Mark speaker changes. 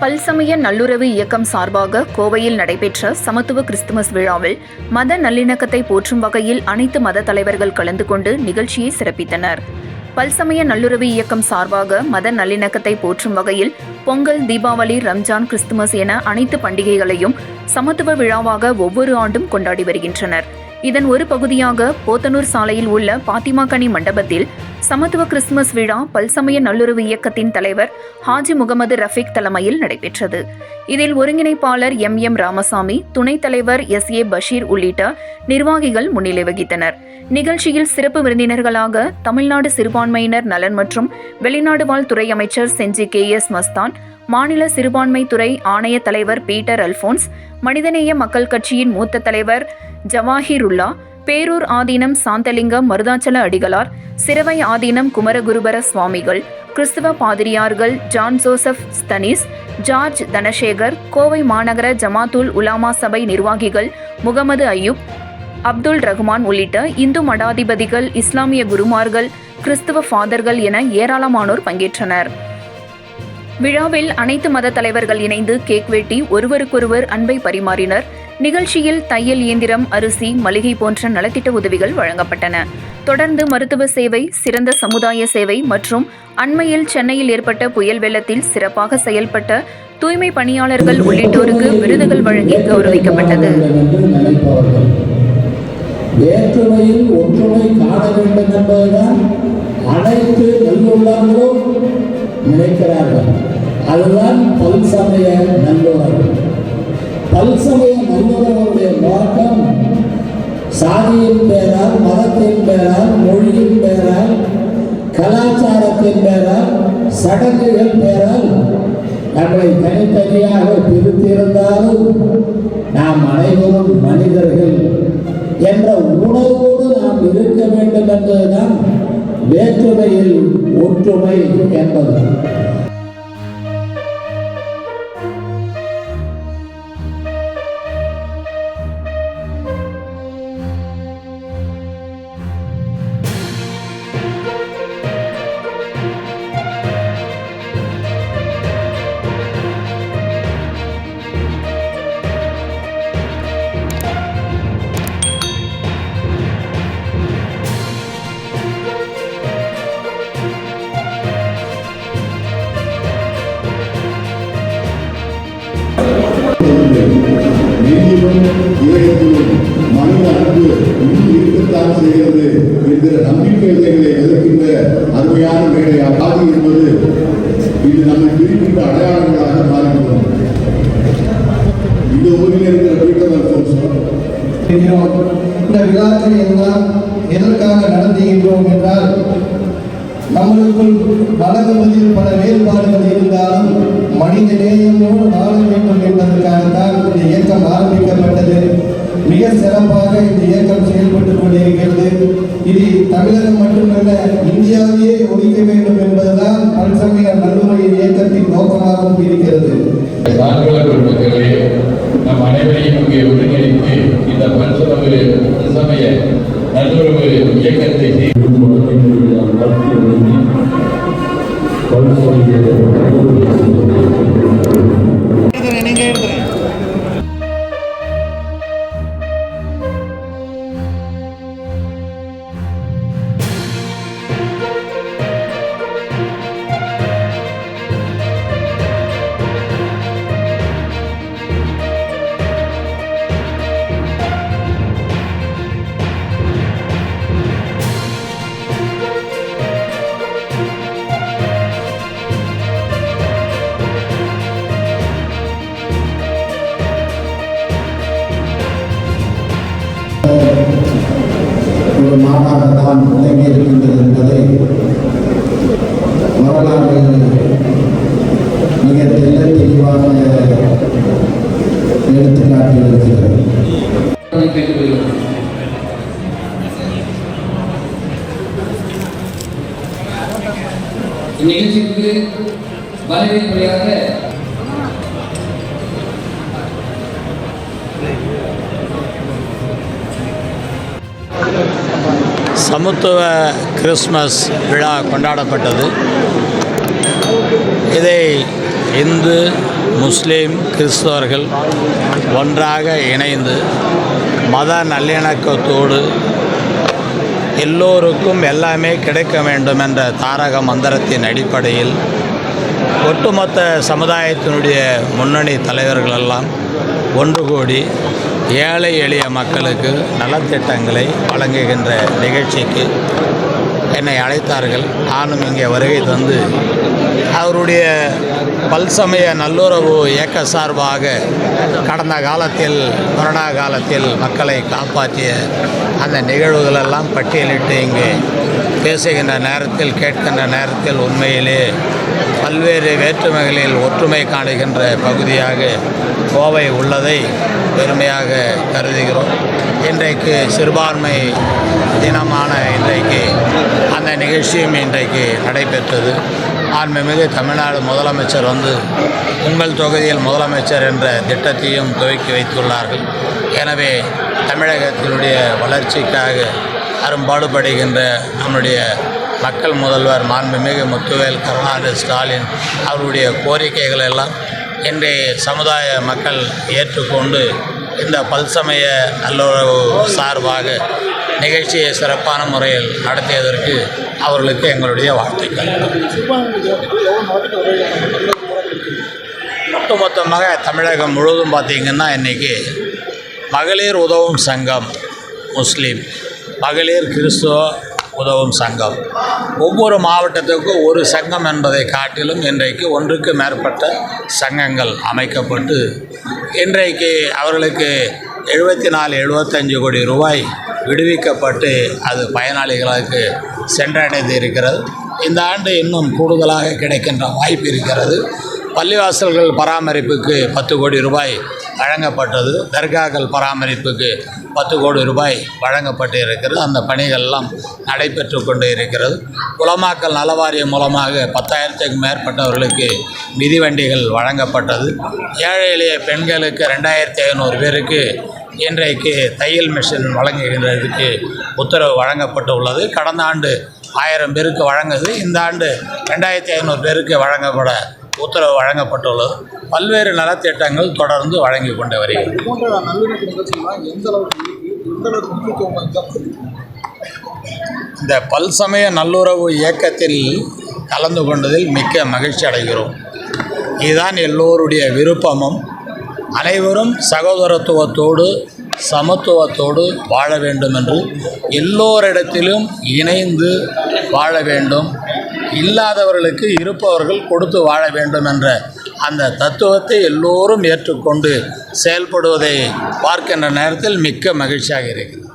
Speaker 1: பல்சமய நல்லுறவு இயக்கம் சார்பாக கோவையில் நடைபெற்ற சமத்துவ கிறிஸ்துமஸ் விழாவில் மத நல்லிணக்கத்தை போற்றும் வகையில் அனைத்து மத தலைவர்கள் கலந்து கொண்டு நிகழ்ச்சியை சிறப்பித்தனர். பல்சமய நல்லுறவு இயக்கம் சார்பாக மத நல்லிணக்கத்தை போற்றும் வகையில் பொங்கல் தீபாவளி ரம்ஜான் கிறிஸ்துமஸ் என அனைத்து பண்டிகைகளையும் சமத்துவ விழாவாக ஒவ்வொரு ஆண்டும் கொண்டாடி வருகின்றனர். இதன் ஒரு பகுதியாக போத்தனூர் சாலையில் உள்ள பாத்திமாக்கனி மண்டபத்தில் சமத்துவ கிறிஸ்துமஸ் விழா பல்சமய நல்லுறவு இயக்கத்தின் தலைவர் ஹாஜி முகமது ரஃபீக் தலைமையில் நடைபெற்றது. இதில் ஒருங்கிணைப்பாளர் எம் எம் ராமசாமி துணைத் தலைவர் எஸ் ஏ பஷீர் உள்ளிட்ட நிர்வாகிகள் முன்னிலை வகித்தனர். நிகழ்ச்சியில் சிறப்பு விருந்தினர்களாக தமிழ்நாடு சிறுபான்மையினர் நலன் மற்றும் வெளிநாடு வாழ் துறை அமைச்சர் செஞ்சி கே எஸ் மஸ்தான் மாநில சிறுபான்மை துறை ஆணைய தலைவர் பீட்டர் அல்போன்ஸ் மனிதநேய மக்கள் கட்சியின் மூத்த தலைவர் ஜவாஹிருல்லா பேரூர் ஆதீனம் சாந்தலிங்கம் மருதாச்சல அடிகளார் சிறவை ஆதீனம் குமரகுருபர சுவாமிகள் கிறிஸ்துவ பாதிரியார்கள் John Joseph Stanis George Dhanasekar Kovai மாநகர ஜமாத்துல் உலாமா சபை நிர்வாகிகள் முகமது அய்யூப் அப்துல் ரஹ்மான் உள்ளிட்ட இந்து மடாதிபதிகள் இஸ்லாமிய குருமார்கள் கிறிஸ்துவ ஃபாதர்கள் என ஏராளமானோர் பங்கேற்றனர். விழாவில் அனைத்து மத தலைவர்கள் இணைந்து கேக் வெட்டி ஒருவருக்கொருவர் அன்பை பரிமாறினர். நிகழ்ச்சியில் தையல் இயந்திரம் அரிசி மளிகை போன்ற நலத்திட்ட உதவிகள் வழங்கப்பட்டன. தொடர்ந்து மருத்துவ சேவை சிறந்த சமுதாய சேவை மற்றும் அண்மையில் சென்னையில் ஏற்பட்ட புயல் வெள்ளத்தில் சிறப்பாக செயல்பட்ட தூய்மை பணியாளர்கள் உள்ளிட்டோருக்கு விருதுகள் வழங்கி கௌரவிக்கப்பட்டது.
Speaker 2: வேற்றுமையில் ஒற்றுமை காண வேண்டும் என்பதுதான் அனைத்து நல்லுள்ளங்களும் நினைக்கிறார்கள். அதுதான் பல்சமய நல்லுறவு பல்சமய நல்லுறவுடைய சாதியின் பேரால் மதத்தின் பேரால் மொழியின் பேரால் கலாச்சாரத்தின் பேரால் சடங்குகள் பேரால் நம்மை தனித்தனியாக பிரித்திருந்தாலும் நாம் அனைவரும் மனிதர்கள் என்ற உணர்வோடு நாம் இருக்க வேண்டும் என்பதுதான் வேற்றுமையில் ஒற்றுமை என்பது.
Speaker 3: நீதியும் இறைவனும் மனித அன்பு இன்னும் இருக்கத்தான் செய்கிறது என்கிற நம்பிக்கை நம்பிக்கைகளை எதிர்க்கின்ற அருமையான மேடையாக ஆதி என்பது இது நம்மை பிரிக்கின்ற அடையாளங்களாக மாறிவிடும் இந்த ஊரில் இருக்கிற பீட்டர்
Speaker 4: இந்த விழாக்களை எல்லாம் எதற்காக நடத்துகின்றோம் என்றால் நம்மளுக்குள் வழங்குவதில் பல வேறுபாடுகள் இருந்தாலும் மனித நேயமோடு வாழ வேண்டும் சிறப்பாக இந்த இயக்கம் செயல்பட்டு கொண்டிருக்கிறது. இது தமிழகம் மட்டுமல்ல இந்தியாவையே ஒழிக்க வேண்டும் என்பதுதான் பல்சமய நல்லுறை இயக்கத்தின் நோக்கமாகவும் இருக்கிறது.
Speaker 5: நம் அனைவரையும் இங்கே ஒருங்கிணைத்து இந்த பல்சமய சமய நல்லுறவு இயக்கத்தை
Speaker 4: ஒரு மாநாடு தான் தொடங்கி இருக்கின்றது என்பதை வரலாறு மிக தெல்ல தெளிவாக எடுத்துக்காட்டியிருக்கிறது
Speaker 6: இந்நிகழ்ச்சிக்கு வரவேற்புரையாக
Speaker 7: சமத்துவ கிறிஸ்மஸ் விழா கொண்டாடப்பட்டது. இதை இந்து முஸ்லீம் கிறிஸ்தவர்கள் ஒன்றாக இணைந்து மத நல்லிணக்கத்தோடு எல்லோருக்கும் எல்லாமே கிடைக்க வேண்டும் என்ற தாரக மந்திரத்தின் அடிப்படையில் ஒட்டுமொத்த சமுதாயத்தினுடைய முன்னணி தலைவர்களெல்லாம் ஒன்று கோடி ஏழை எளிய மக்களுக்கு நலத்திட்டங்களை வழங்குகின்ற நிகழ்ச்சிக்கு என்னை அழைத்தார்கள். நானும் இங்கே வருகை தந்து அவருடைய பல்சமய நல்லுறவு இயக்க சார்பாக கடந்த காலத்தில் கொரோனா காலத்தில் மக்களை காப்பாற்றிய அந்த நிகழ்வுகளெல்லாம் பட்டியலிட்டு இங்கே பேசுகின்ற நேரத்தில் கேட்கின்ற நேரத்தில் உண்மையிலே பல்வேறு வேற்றுமைகளில் ஒற்றுமை காணுகின்ற பகுதியாக கோவை உள்ளதை பெருமையாக கருதுகிறோம். இன்றைக்கு சிறுபான்மை தினமான இன்றைக்கு அந்த நிகழ்ச்சியும் இன்றைக்கு நடைபெற்றது. ஆன்மீமிகு தமிழ்நாடு முதலமைச்சர் வந்து உங்கள் தொகுதியில் முதலமைச்சர் என்ற திட்டத்தையும் துவக்கி வைத்துள்ளார்கள். எனவே தமிழகத்தினுடைய வளர்ச்சிக்காக அரும்பாடுபடுகின்ற நம்முடைய மக்கள் முதல்வர் மாண்புமிகு முத்துவேல் கருணாநிதி ஸ்டாலின் அவருடைய கோரிக்கைகள் எல்லாம் என்று சமுதாய மக்கள் ஏற்றுக்கொண்டு இந்த பல்சமய நல்லுறவு சார்பாக நிகழ்ச்சியை சிறப்பான முறையில் நடத்தியதற்கு அவர்களுக்கு எங்களுடைய வாழ்த்துக்கள். ஒட்டுமொத்தமாக தமிழகம் முழுவதும் பார்த்திங்கன்னா இன்றைக்கி மகளிர் உதவும் சங்கம் முஸ்லீம் மகளிர் கிறிஸ்துவ உதவும் சங்கம். ஒவ்வொரு மாவட்டத்துக்கும் ஒரு சங்கம் என்பதை காட்டிலும் இன்றைக்கு ஒன்றுக்கு மேற்பட்ட சங்கங்கள் அமைக்கப்பட்டு இன்றைக்கு அவர்களுக்கு எழுபத்தி நாலு எழுபத்தஞ்சு கோடி ரூபாய் விடுவிக்கப்பட்டு அது பயனாளிகளுக்கு சென்றடைந்து இருக்கிறது இந்த ஆண்டு இன்னும் கூடுதலாக கிடைக்கின்ற வாய்ப்பு இருக்கிறது. பள்ளிவாசல்கள் பராமரிப்புக்கு பத்து கோடி ரூபாய் வழங்கப்பட்டது. தர்காக்கள் பராமரிப்புக்கு பத்து கோடி ரூபாய் வழங்கப்பட்டு இருக்கிறது அந்த பணிகள்லாம் நடைபெற்று கொண்டு இருக்கிறது குளமாக்கல் நலவாரியம் மூலமாக பத்தாயிரத்துக்கும் மேற்பட்டவர்களுக்கு மிதிவண்டிகள் வழங்கப்பட்டது. ஏழை எளிய பெண்களுக்கு ரெண்டாயிரத்தி ஐநூறு பேருக்கு இன்றைக்கு தையல் மிஷின் வழங்குகின்றதுக்கு உத்தரவு வழங்கப்பட்டு உள்ளது கடந்த ஆண்டு ஆயிரம் பேருக்கு வழங்குது. இந்த ஆண்டு ரெண்டாயிரத்தி ஐநூறு பேருக்கு வழங்கப்பட உத்தரவு வழங்கப்பட்டுள்ளது. பல்வேறு நலத்திட்டங்கள் தொடர்ந்து வழங்கி கொண்டு வருகிறது? இந்த பல்சமய நல்லுறவு இயக்கத்தில் கலந்து கொண்டதில் மிக்க மகிழ்ச்சி அடைகிறோம். இதுதான் எல்லோருடைய விருப்பமும். அனைவரும் சகோதரத்துவத்தோடு சமத்துவத்தோடு வாழ வேண்டும் என்று எல்லோரிடத்திலும் இணைந்து வாழ வேண்டும். இல்லாதவர்களுக்கு இருப்பவர்கள் கொடுத்து வாழ வேண்டும் என்ற அந்த தத்துவத்தை எல்லோரும் ஏற்றுக்கொண்டு செயல்படுவதை பார்க்கின்ற நேரத்தில் மிக்க மகிழ்ச்சியாக இருக்கிறது.